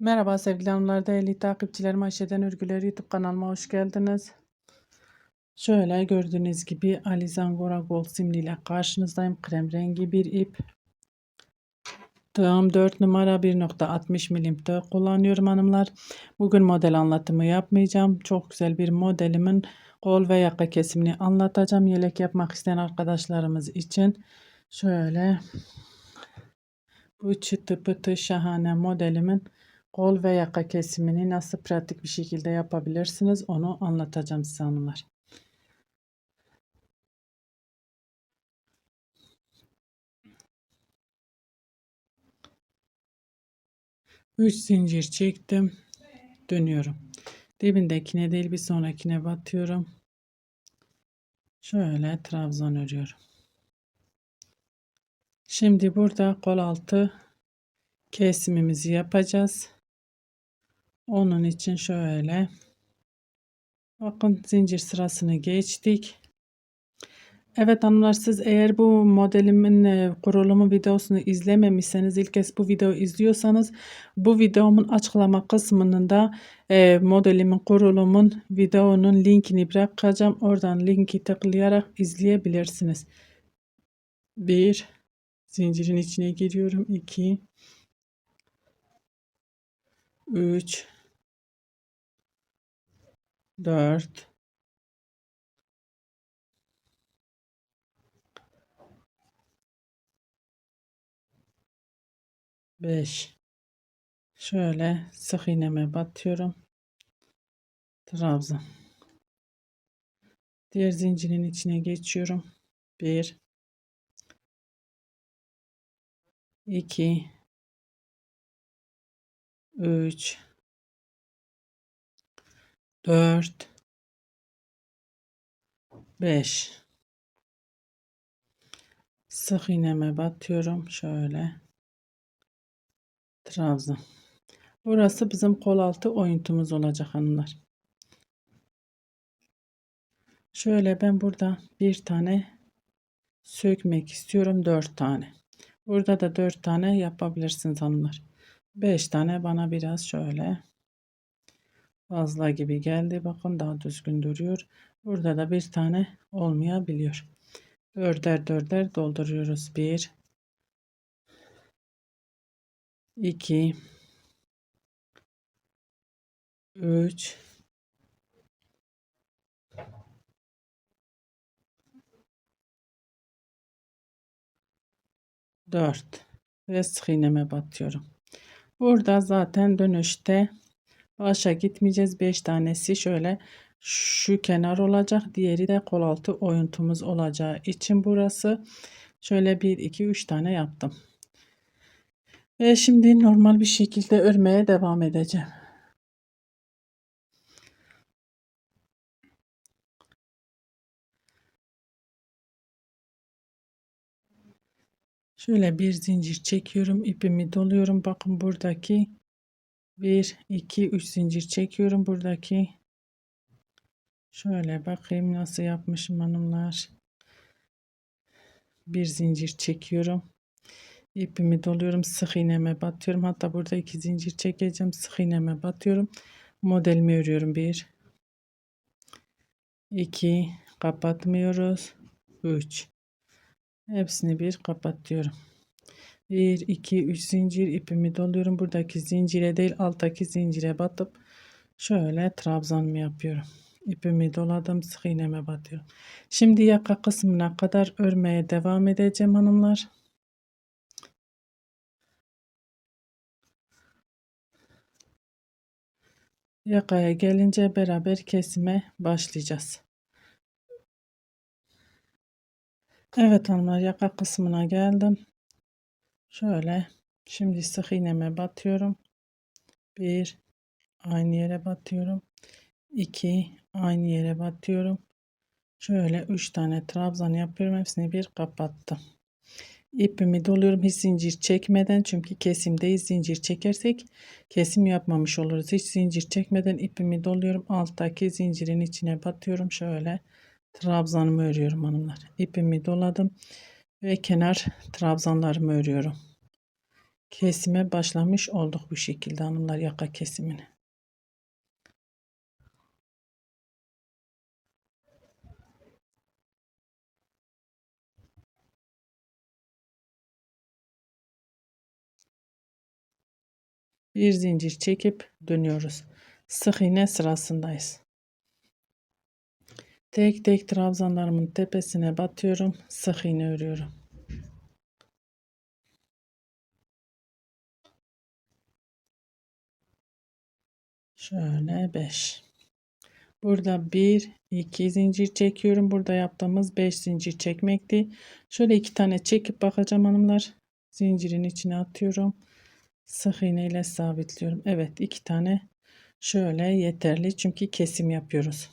Merhaba sevgili hanımlar, değerli takipçilerim Ayşe'den Örgüler YouTube kanalıma hoş geldiniz. Şöyle gördüğünüz gibi Alizangora Gold simli ile karşınızdayım. Krem rengi bir ip. Tığım 4 numara 1.60 milim tığ kullanıyorum hanımlar. Bugün model anlatımı yapmayacağım. Çok güzel bir modelimin kol ve yaka kesimini anlatacağım. Yelek yapmak isteyen arkadaşlarımız için. Şöyle bu çıtı pıtı şahane modelimin kol ve yaka kesimini nasıl pratik bir şekilde yapabilirsiniz onu anlatacağım size hanımlar. Üç zincir çektim. Dönüyorum. Dibindekine değil bir sonrakine batıyorum. Şöyle trabzan örüyorum. Şimdi burada kol altı kesimimizi yapacağız. Onun için şöyle bakın zincir sırasını geçtik. Evet hanımlar siz eğer bu modelimin e, kurulumu videosunu izlememişseniz ilk kez bu videoyu izliyorsanız bu videomun açıklama kısmında e, modelimin kurulumun videonun linkini bırakacağım. Oradan linki tıklayarak izleyebilirsiniz. 1 zincirin içine giriyorum. 2 3 4 5 şöyle sık iğneme batıyorum. Trabzan diğer zincirin içine geçiyorum. 1 2 3 4 5 sık iğneme batıyorum şöyle. Trabzan burası bizim kol altı oyuntumuz olacak hanımlar. Şöyle ben burada bir tane sökmek istiyorum dört tane. Burada da dört tane yapabilirsiniz hanımlar. Beş tane bana biraz şöyle fazla gibi geldi. Bakın daha düzgün duruyor. Burada da bir tane olmayabiliyor. Dörder dörder dolduruyoruz. Bir, iki, üç, dört ve sık iğneme batıyorum. Burada zaten dönüşte Başa gitmeyeceğiz. 5 tanesi şöyle şu kenar olacak. Diğeri de kol altı oyuntumuz olacağı için burası. Şöyle 1, 2, 3 tane yaptım. Ve şimdi normal bir şekilde örmeye devam edeceğim. Şöyle bir zincir çekiyorum. ipimi doluyorum. Bakın buradaki 1 2 3 zincir çekiyorum buradaki. Şöyle bakayım nasıl yapmışım hanımlar. Bir zincir çekiyorum. İpimi doluyorum sık iğneme batıyorum. Hatta burada iki zincir çekeceğim sık iğneme batıyorum. Modelimi örüyorum. 1 2 kapatmıyoruz. 3 hepsini bir kapatıyorum 1 2 3 zincir ipimi doluyorum. Buradaki zincire değil alttaki zincire batıp şöyle trabzanımı yapıyorum. İpimi doladım sık iğneme batıyorum. Şimdi yaka kısmına kadar örmeye devam edeceğim hanımlar. Yakaya gelince beraber kesime başlayacağız. Evet hanımlar yaka kısmına geldim Şöyle şimdi sık iğneme batıyorum. Bir aynı yere batıyorum. 2 aynı yere batıyorum. Şöyle 3 tane trabzan yapıyorum. Hepsini bir kapattım. İpimi doluyorum hiç zincir çekmeden çünkü kesimdeyiz. Zincir çekersek kesim yapmamış oluruz. Hiç zincir çekmeden ipimi doluyorum. Alttaki zincirin içine batıyorum. Şöyle trabzanımı örüyorum hanımlar. İpimi doladım ve kenar trabzanlarımı örüyorum. kesime başlamış olduk bu şekilde hanımlar yaka kesimini. Bir zincir çekip dönüyoruz. Sık iğne sırasındayız. Tek tek trabzanlarımın tepesine batıyorum. Sık iğne örüyorum. Şöyle 5. Burada 1, 2 zincir çekiyorum. Burada yaptığımız 5 zincir çekmekti. Şöyle iki tane çekip bakacağım hanımlar. Zincirin içine atıyorum. Sık iğne ile sabitliyorum. Evet iki tane şöyle yeterli. Çünkü kesim yapıyoruz.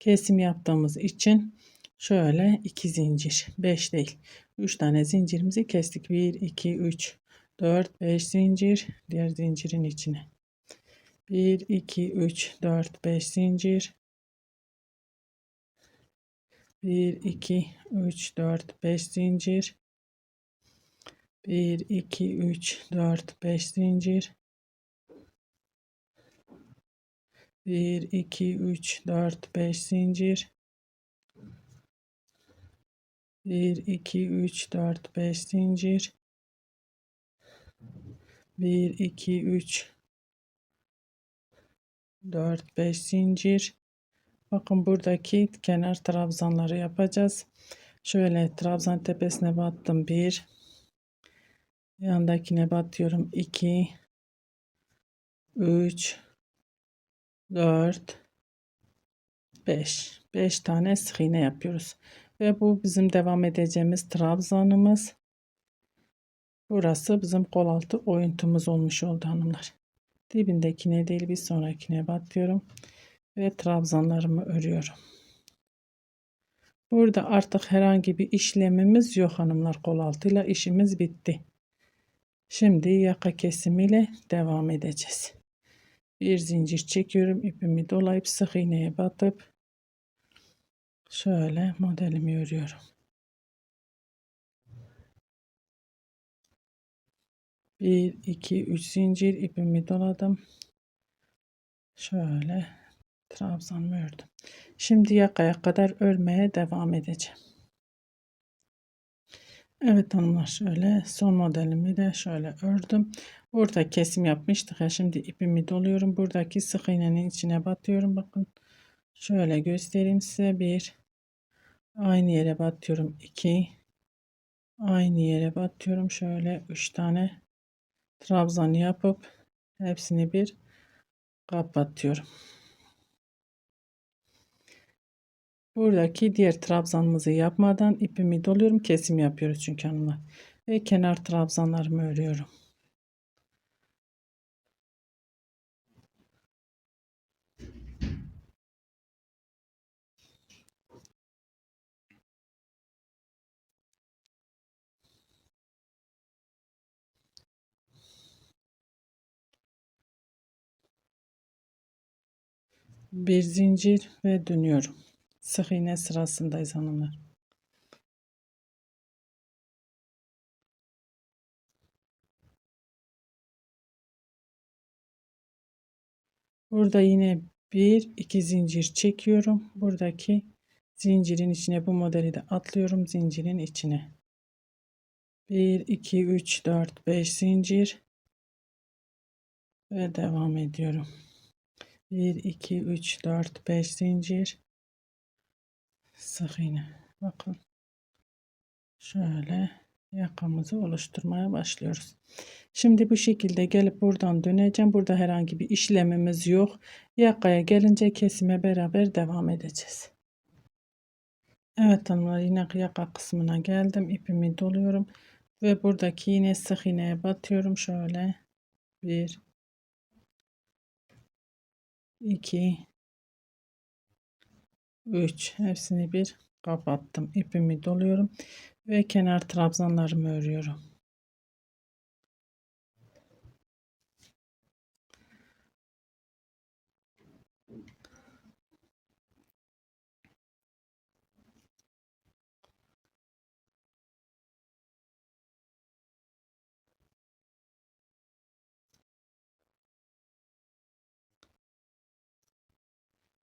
Kesim yaptığımız için şöyle iki zincir. 5 değil. 3 tane zincirimizi kestik. 1, 2, 3, 4, 5 zincir. Diğer zincirin içine. 1, 2, 3, 4, 5 zincir. 1, 2, 3, 4, 5 zincir. 1, 2, 3, 4, 5 zincir. 1, 2, 3, 4, 5 zincir. 1, 2, 3, 4, 5 zincir. 1, 2, 3, 4 5 zincir bakın buradaki kenar trabzanları yapacağız şöyle trabzan tepesine battım 1 yandakine batıyorum 2 3 4 5 5 tane sık iğne yapıyoruz. Ve bu bizim devam edeceğimiz trabzanımız. Burası bizim kol altı oyuntumuz olmuş oldu hanımlar. Dibindekine değil bir sonrakine batıyorum ve trabzanlarımı örüyorum. Burada artık herhangi bir işlemimiz yok hanımlar. Kol altıyla işimiz bitti. Şimdi yaka kesimiyle devam edeceğiz. Bir zincir çekiyorum ipimi dolayıp sık iğneye batıp şöyle modelimi örüyorum. 1 2 3 zincir ipimi doladım. Şöyle trabzanımı ördüm. Şimdi yakaya kadar örmeye devam edeceğim. Evet hanımlar şöyle son modelimi de şöyle ördüm. Burada kesim yapmıştık ya şimdi ipimi doluyorum. Buradaki sık iğnenin içine batıyorum. Bakın şöyle göstereyim size. Bir aynı yere batıyorum. 2 aynı yere batıyorum. Şöyle 3 tane trabzan yapıp hepsini bir kapatıyorum. Buradaki diğer trabzanımızı yapmadan ipimi doluyorum. Kesim yapıyoruz çünkü hanımlar. Ve kenar trabzanlarımı örüyorum. bir zincir ve dönüyorum. Sık iğne sırasındayız hanımlar. Burada yine bir iki zincir çekiyorum. Buradaki zincirin içine bu modeli de atlıyorum zincirin içine. 1 2 3 4 5 zincir ve devam ediyorum. 1 2 3 4 5 zincir sık iğne. Bakın. Şöyle yakamızı oluşturmaya başlıyoruz. Şimdi bu şekilde gelip buradan döneceğim. Burada herhangi bir işlemimiz yok. Yakaya gelince kesime beraber devam edeceğiz. Evet hanımlar yine yaka kısmına geldim. İpimi doluyorum ve buradaki yine sık iğneye batıyorum. Şöyle bir 2 3 hepsini bir kapattım. ipimi doluyorum ve kenar trabzanlarımı örüyorum.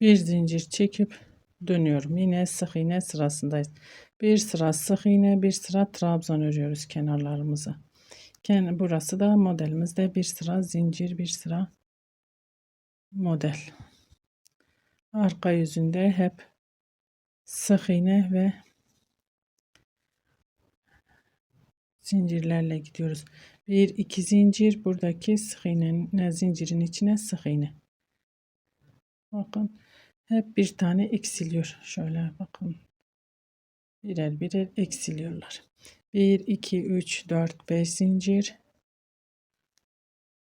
bir zincir çekip dönüyorum. Yine sık iğne sırasındayız. Bir sıra sık iğne, bir sıra trabzan örüyoruz kenarlarımızı. Burası da modelimizde bir sıra zincir, bir sıra model. Arka yüzünde hep sık iğne ve zincirlerle gidiyoruz. Bir iki zincir buradaki sık iğnenin zincirin içine sık iğne. Bakın hep bir tane eksiliyor. Şöyle bakın. Birer birer eksiliyorlar. 1 2 3 4 5 zincir.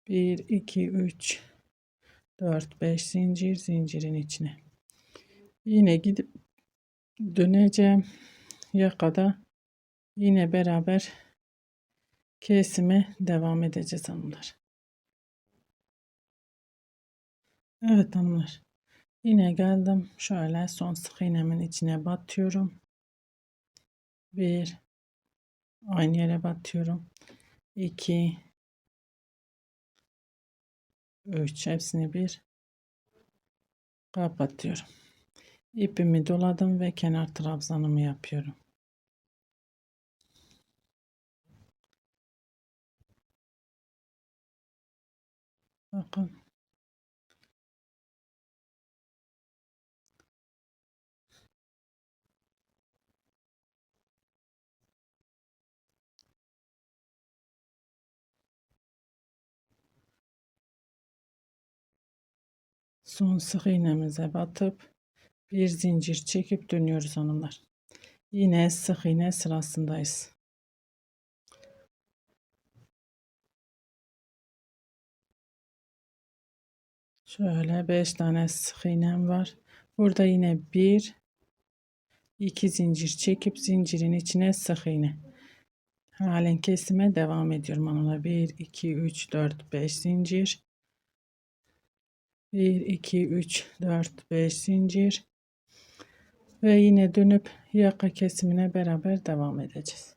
1 2 3 4 5 zincir zincirin içine. Yine gidip döneceğim yakada yine beraber kesime devam edeceğiz hanımlar. Evet hanımlar. Yine geldim. Şöyle son sık iğnemin içine batıyorum. Bir aynı yere batıyorum. 2 3 hepsini bir kapatıyorum. İpimi doladım ve kenar trabzanımı yapıyorum. Bakın. Son sık iğnemize batıp bir zincir çekip dönüyoruz hanımlar. Yine sık iğne sırasındayız. Şöyle 5 tane sık iğnem var. Burada yine bir iki zincir çekip zincirin içine sık iğne. Halen kesime devam ediyorum hanımlar. 1 2 3 4 5 zincir. 1 2 3 4 5 zincir. Ve yine dönüp yaka kesimine beraber devam edeceğiz.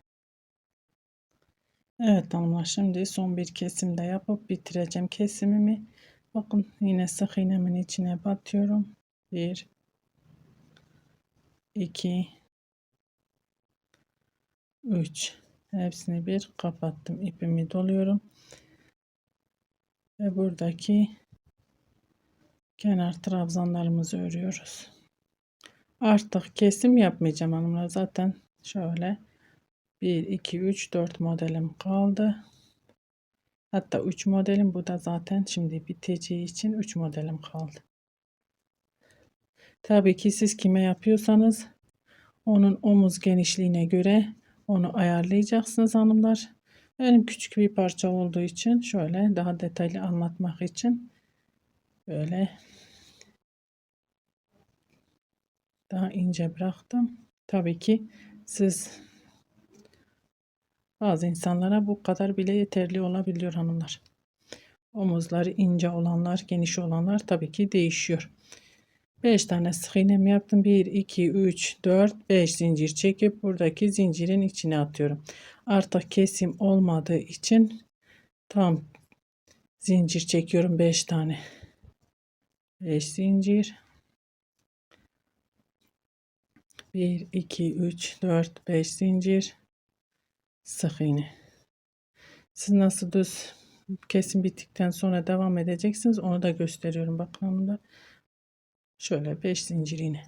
Evet hanımlar şimdi son bir kesimde yapıp bitireceğim kesimimi. Bakın yine sık iğnemin içine batıyorum. 1 2 3 hepsini bir kapattım. ipimi doluyorum. Ve buradaki kenar trabzanlarımızı örüyoruz. Artık kesim yapmayacağım hanımlar. Zaten şöyle 1 2 3 4 modelim kaldı. Hatta 3 modelim bu da zaten şimdi biteceği için 3 modelim kaldı. Tabii ki siz kime yapıyorsanız onun omuz genişliğine göre onu ayarlayacaksınız hanımlar. Benim küçük bir parça olduğu için şöyle daha detaylı anlatmak için böyle daha ince bıraktım. Tabii ki siz bazı insanlara bu kadar bile yeterli olabiliyor hanımlar. Omuzları ince olanlar, geniş olanlar tabii ki değişiyor. 5 tane sık iğnemi yaptım. 1, 2, 3, 4, 5 zincir çekip buradaki zincirin içine atıyorum. Artık kesim olmadığı için tam zincir çekiyorum 5 tane. 5 zincir. 1, 2, 3, 4, 5 zincir sık iğne. Siz nasıl düz kesim bittikten sonra devam edeceksiniz onu da gösteriyorum bakın da. Şöyle 5 zincir iğne.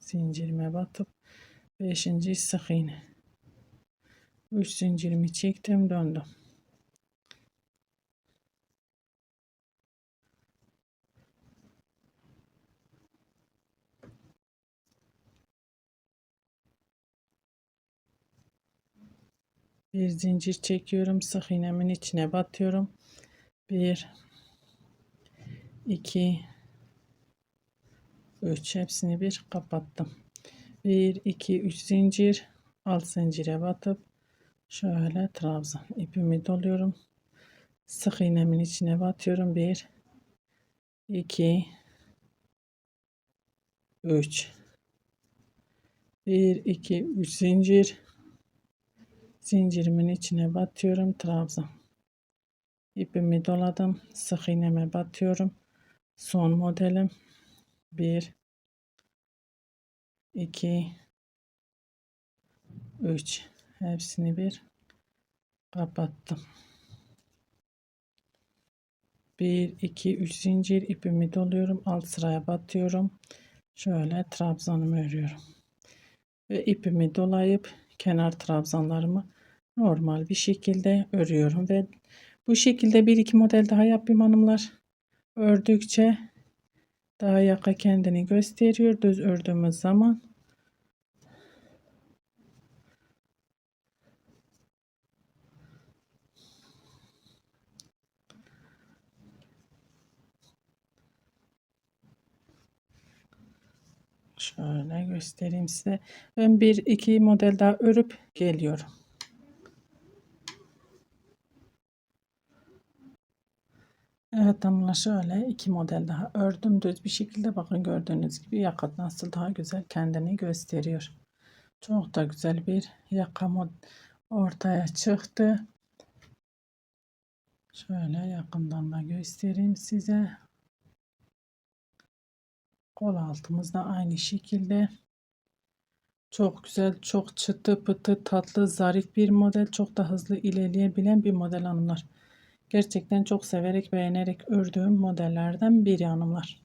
Zincirime batıp 5. sık iğne. 3 zincirimi çektim döndüm. Bir zincir çekiyorum sık iğnemin içine batıyorum. 1 2 3 hepsini bir kapattım. 1 2 3 zincir alt zincire batıp şöyle trabzan ipimi doluyorum. Sık iğnemin içine batıyorum. 1 2 3 1 2 3 zincir zincirimin içine batıyorum trabzan ipimi doladım sık iğneme batıyorum. Son modelim. 1 2 3 hepsini bir kapattım. 1 2 3 zincir ipimi doluyorum alt sıraya batıyorum. Şöyle trabzanımı örüyorum. Ve ipimi dolayıp kenar trabzanlarımı normal bir şekilde örüyorum ve bu şekilde bir iki model daha yapayım hanımlar. Ördükçe daha yaka kendini gösteriyor. Düz ördüğümüz zaman Şöyle göstereyim size. Ben bir iki model daha örüp geliyorum. Evet damla şöyle iki model daha ördüm düz bir şekilde bakın gördüğünüz gibi yaka nasıl daha güzel kendini gösteriyor. Çok da güzel bir yaka ortaya çıktı. Şöyle yakından da göstereyim size. Kol altımız da aynı şekilde. Çok güzel, çok çıtı pıtı tatlı, zarif bir model. Çok da hızlı ilerleyebilen bir model hanımlar. Gerçekten çok severek, beğenerek ördüğüm modellerden biri hanımlar.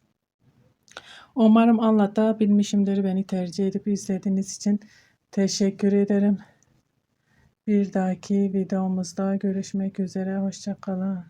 Umarım anlatabilmişimdir. Beni tercih edip izlediğiniz için teşekkür ederim. Bir dahaki videomuzda görüşmek üzere. Hoşçakalın.